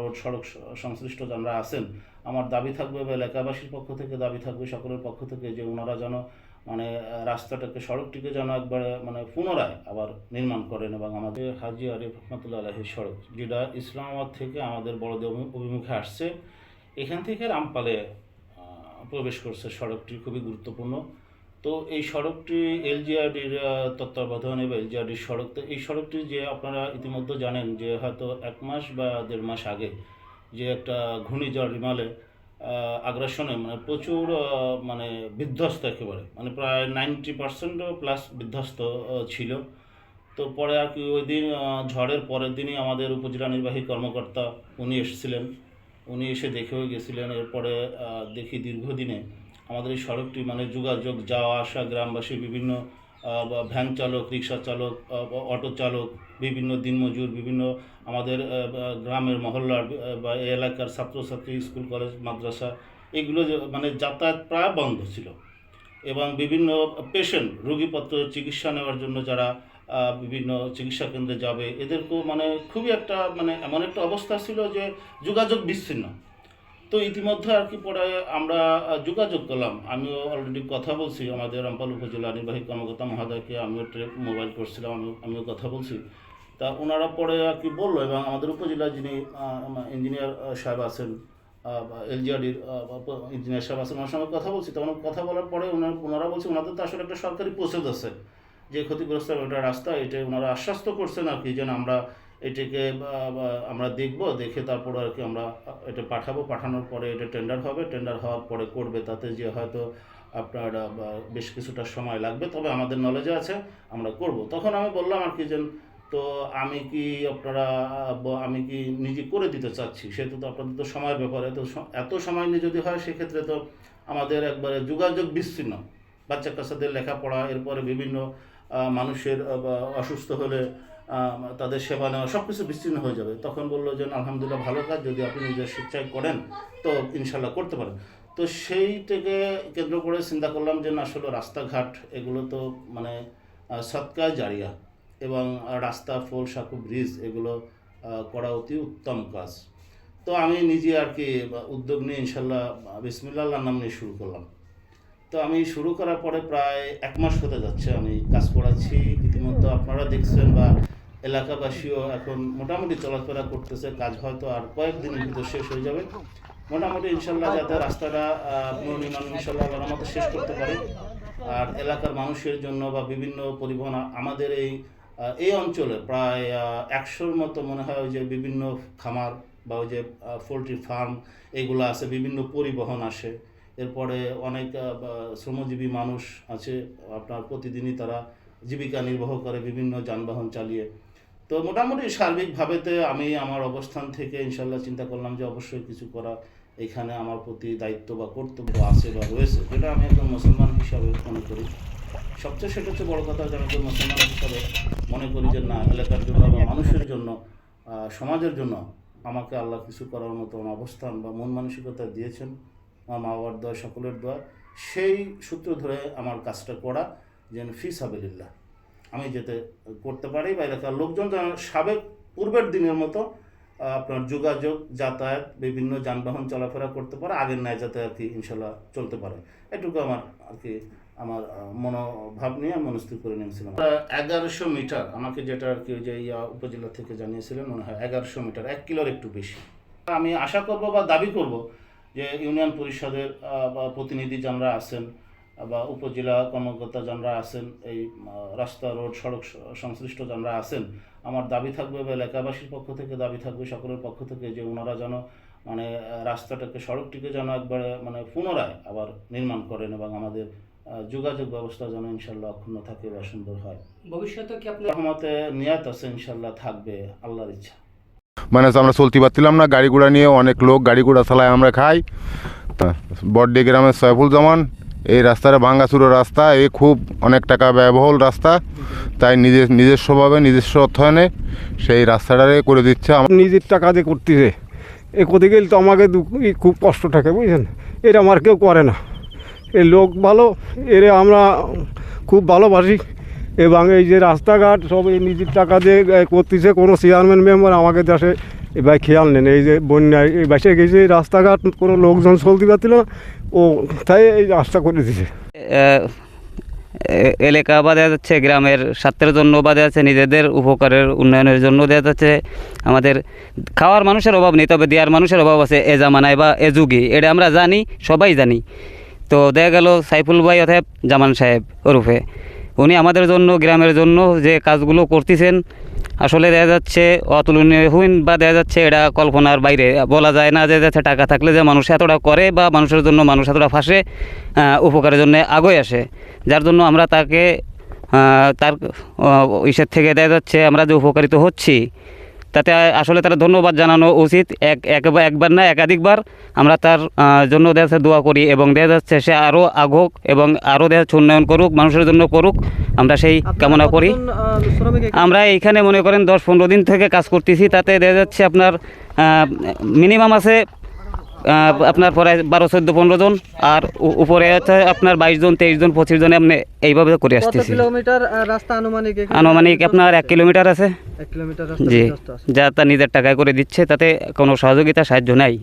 Road সড়ক সংশ্লিষ্ট যারা আছেন, আমার দাবি থাকবে বা এলাকাবাসীর পক্ষ থেকে দাবি থাকবে, সকলের পক্ষ থেকে যে ওনারা যেন মানে রাস্তাটাকে, সড়কটিকে যেন একবারে মানে পুনরায় আবার নির্মাণ করেন এবং আমাদের হাজি আরিফ রহমতুল্লাহ আলহির সড়ক, যেটা ইসলামাবাদ থেকে আমাদের বড়দের অভিমুখে আসছে, এখান থেকে রামপালে প্রবেশ করছে সড়কটি, খুবই গুরুত্বপূর্ণ। তো এই সড়কটি এলজিআরডির তত্ত্বাবধানে বা এলজিআরডির সড়ক, তো এই সড়কটি যে আপনারা ইতিমধ্যে জানেন যে হয়তো এক মাস বা দেড় মাস আগে যে একটা ঘূর্ণিঝড় রিমালে আগ্রাসনে মানে প্রচুর মানে বিধ্বস্ত একেবারে মানে প্রায় নাইনটি পার্সেন্টও প্লাস বিধ্বস্ত ছিল। তো পরে আর কি ওই দিন ঝড়ের পরের দিনই আমাদের উপজেলা নির্বাহী কর্মকর্তা উনি এসেছিলেন। উনি এসে দেখেও গেছিলেন, এরপরে দেখি দীর্ঘদিনে আমাদের এই সড়কটি মানে যোগাযোগ যাওয়া আসা গ্রামবাসী, বিভিন্ন ভ্যান চালক, রিক্সা চালক অটো চালক, বিভিন্ন দিনমজুর, বিভিন্ন আমাদের গ্রামের মহল্লার বা এলাকার ছাত্রছাত্রী, স্কুল, কলেজ, মাদ্রাসা, এগুলো মানে যাতায়াত প্রায় বন্ধ ছিল। এবং বিভিন্ন পেশেন্ট রোগীপত্র চিকিৎসা নেওয়ার জন্য যারা বিভিন্ন চিকিৎসা কেন্দ্রে যাবে, এদেরকেও মানে খুবই একটা মানে এমন একটা অবস্থা ছিল যে যোগাযোগ বিচ্ছিন্ন। তো ইতিমধ্যে আর কি পরে আমরা যোগাযোগ করলাম। আমিও অলরেডি কথা বলছি, আমাদের রামপাল উপজেলা নির্বাহী কর্মকর্তা মহোদয়কে, আমিও ট্রে- মোবাইল করছিলাম, আমিও কথা বলছি। তা ওনারা পরে আর কি বলল এবং আমাদের উপজেলা যিনি ইঞ্জিনিয়ার সাহেব আছেন এলজিআরডির ইঞ্জিনিয়ার সাহেব আছেন, ওনার সঙ্গে কথা বলছি। তখন কথা বলার পরে ওনার, ওনারা বলছে, ওনাদের তো আসলে একটা সরকারি প্রসেস আছে, যে ক্ষতিগ্রস্ত একটা রাস্তা এটা ওনারা আশ্বস্ত করছেন আর কি, যেন আমরা এটাকে আমরা দেখব, দেখে তারপরে আর কি আমরা এটা পাঠাবো। পাঠানোর পরে এটা টেন্ডার হবে। টেন্ডার হওয়ার পরে করবে, তাতে যে হয়তো আপনার বেশ কিছুটা সময় লাগবে। তবে আমাদের নলেজে আছে, আমরা করব। তখন আমি বললাম আর কি যে, তো আমি কি আপনারা আমি কি নিজে করে দিতে চাচ্ছি? সেহেতু তো আপনাদের তো সময়ের ব্যাপারে। তো স- এত সময় নিয়ে যদি হয়, সেক্ষেত্রে তো আমাদের একবারে যোগাযোগ বিচ্ছিন্ন। বাচ্চা কাচ্চাদের লেখাপড়া, এরপরে বিভিন্ন মানুষের অসুস্থ হলে তাদের সেবা নেওয়া সব কিছু বিচ্ছিন্ন হয়ে যাবে। তখন বলল যে আলহামদুলিল্লাহ, ভালো কাজ। যদি আপনি নিজের স্বেচ্ছায় করেন, তো ইনশাল্লাহ করতে পারেন। তো সেইটাকে কেন্দ্র করে চিন্তা করলাম যে, না, আসলে রাস্তাঘাট, এগুলো তো মানে সৎকার জারিয়া এবং রাস্তা, ফোল সাঁকু ব্রিজ, এগুলো করা অতি উত্তম কাজ। তো আমি নিজে আর কি উদ্যোগ নিয়ে ইনশাল্লাহ বিসমিল্লাহ নাম নিয়ে শুরু করলাম। তো আমি শুরু করার পরে প্রায় এক মাস হতে যাচ্ছে আমি কাজ করাচ্ছি। ইতিমধ্যে আপনারা দেখছেন বা এলাকাবাসীও এখন মোটামুটি চলাফেরা করতেছে, কাজ হয়তো আর কয়েকদিনের ভিতর শেষ হয়ে যাবে। মোটামুটি ইনশাল্লাহ যাতে রাস্তাটা পুনর্নির্মাণ ইনশাল্লাহ আল্লাহর মতো শেষ করতে পারে। আর এলাকার মানুষের জন্য বা বিভিন্ন পরিবহন, আমাদের এই এই অঞ্চলে প্রায় একশোর মতো মনে হয় ওই যে বিভিন্ন খামার বা ওই যে পোলট্রি ফার্ম এগুলো আছে, বিভিন্ন পরিবহন আসে। এরপরে অনেক শ্রমজীবী মানুষ আছে, আপনার প্রতিদিনই তারা জীবিকা নির্বাহ করে, বিভিন্ন যানবাহন চালিয়ে। তো মোটামুটি সার্বিকভাবেতে আমি আমার অবস্থান থেকে ইনশাল্লাহ চিন্তা করলাম যে অবশ্যই কিছু করা এখানে আমার প্রতি দায়িত্ব বা কর্তব্য আছে বা রয়েছে, যেটা আমি একজন মুসলমান হিসাবে মনে করি। সবচেয়ে সেটা হচ্ছে বড় কথা যে একজন মুসলমান হিসাবে মনে করি যে না, এলাকার জন্য বা মানুষের জন্য সমাজের জন্য আমাকে আল্লাহ কিছু করার মতন অবস্থান বা মন মানসিকতা দিয়েছেন। আমার মা বাবার দোয়া, সকলের দোয়া, সেই সূত্র ধরে আমার কাজটা করা, যেন ফি সাবিল্লাহ আমি যাতে করতে পারি, বা এলাকার লোকজন যেন সাবেক পূর্বের দিনের মতো আপনার যোগাযোগ, যাতায়াত, বিভিন্ন যানবাহন চলাফেরা করতে পারে, আগের ন্যায় যাতে আর কি ইনশাল্লাহ চলতে পারে। এটুকু আমার আর কি, আমার মনোভাব নিয়ে আমি মনস্থির করে নিয়েছিলাম। এগারোশো মিটার, আমাকে যেটা আর কি যে ইয়া উপজেলা থেকে জানিয়েছিলেন, মনে হয় এগারোশো মিটার, এক কিলোর একটু বেশি। আমি আশা করব বা দাবি করব যে ইউনিয়ন পরিষদের বা প্রতিনিধি যারা আছেন বা উপজেলা কর্মকর্তা যারা আছেন এই রাস্তা রোড সড়ক সংশ্লিষ্ট যারা আছেন আমার দাবি থাকবে বা এলাকাবাসীর পক্ষ থেকে দাবি থাকবে সকলের পক্ষ থেকে যে ওনারা যেন মানে রাস্তাটাকে সড়কটিকে যেন একবারে মানে পুনরায় আবার নির্মাণ করেন এবং আমাদের যোগাযোগ ব্যবস্থা যেন ইনশাল্লাহ অক্ষুণ্ণ থাকে বা সুন্দর হয়। ভবিষ্যতে কি আপনি রহমতে নিয়াত আছে ইনশাল্লাহ থাকবে আল্লাহর ইচ্ছা। মানে আমরা চলতে পারছিলাম না, গাড়ি ঘোড়া নিয়ে অনেক লোক গাড়ি ঘোড়া চালায় আমরা খাই। বড্ডি গ্রামের সয়ফুল জামান, এই রাস্তাটা ভাঙ্গাচুরো রাস্তা, এ খুব অনেক টাকা ব্যয়বহুল রাস্তা। তাই নিজের নিজস্বভাবে নিজস্ব অর্থায়নে সেই রাস্তাটারে করে দিচ্ছে আমার নিজের টাকা দিয়ে করতেছে। এ করতে গেলে তো আমাকে খুব কষ্ট থাকে, বুঝছেন? এটা আমার কেউ করে না। এ লোক ভালো, এরে আমরা খুব ভালোবাসি। এবং এই যে রাস্তাঘাট সব এই নিজের টাকা দিয়ে করতেছে। কোনো চেয়ারম্যান মেম্বার আমাকে দেশে এবার খেয়াল নেন এই যে বন্যায়, এই বাসে গেছে রাস্তাঘাট কোনো লোকজন চলতে পারছিল ও, তাই এই রাস্তা করে দিছে। এলাকা বা দেখা যাচ্ছে, গ্রামের স্বার্থের জন্য বা দেখা যাচ্ছে, নিজেদের উপকারের উন্নয়নের জন্য দেখা যাচ্ছে। আমাদের খাওয়ার মানুষের অভাব নেই, তবে দেওয়ার মানুষের অভাব আছে এ জামানায় বা এ যুগে। এটা আমরা জানি, সবাই জানি। তো দেখা গেল সাইফুল ভাই অথব জামান সাহেব ওরফে। উনি আমাদের জন্য, গ্রামের জন্য যে কাজগুলো করতেছেন, আসলে দেখা যাচ্ছে অতুলনীয় অতুলনীয়হীন বা দেখা যাচ্ছে এটা কল্পনার বাইরে। বলা যায় না যে যাচ্ছে টাকা থাকলে যে মানুষ এতটা করে বা মানুষের জন্য মানুষ এতটা ফাঁসে উপকারের জন্য আগে আসে। যার জন্য আমরা তাকে তার ইসের থেকে দেখা যাচ্ছে আমরা যে উপকারিত হচ্ছি তাতে আসলে তারা ধন্যবাদ জানানো উচিত। এক একবার একবার না একাধিকবার আমরা তার জন্য দেখা দোয়া করি এবং দেখা যাচ্ছে সে আরও আগুক এবং আরও যাচ্ছে উন্নয়ন করুক মানুষের জন্য করুক। আমরা সেই কামনা করি। আমরা এইখানে মনে করেন দশ পনেরো দিন থেকে কাজ করতেছি তাতে দেখা যাচ্ছে আপনার মিনিমাম আছে আপনার পরে বারো চোদ্দ পনেরো জন আর উপরে আছে আপনার বাইশ জন তেইশ জন পঁচিশ জন আপনি এইভাবে করে আসতেছি। কিলোমিটার রাস্তা আনুমানিক? আনুমানিক আপনার এক কিলোমিটার আছে। জি। যা তা নিজের টাকায় করে দিচ্ছে তাতে কোনো সহযোগিতা সাহায্য নাই।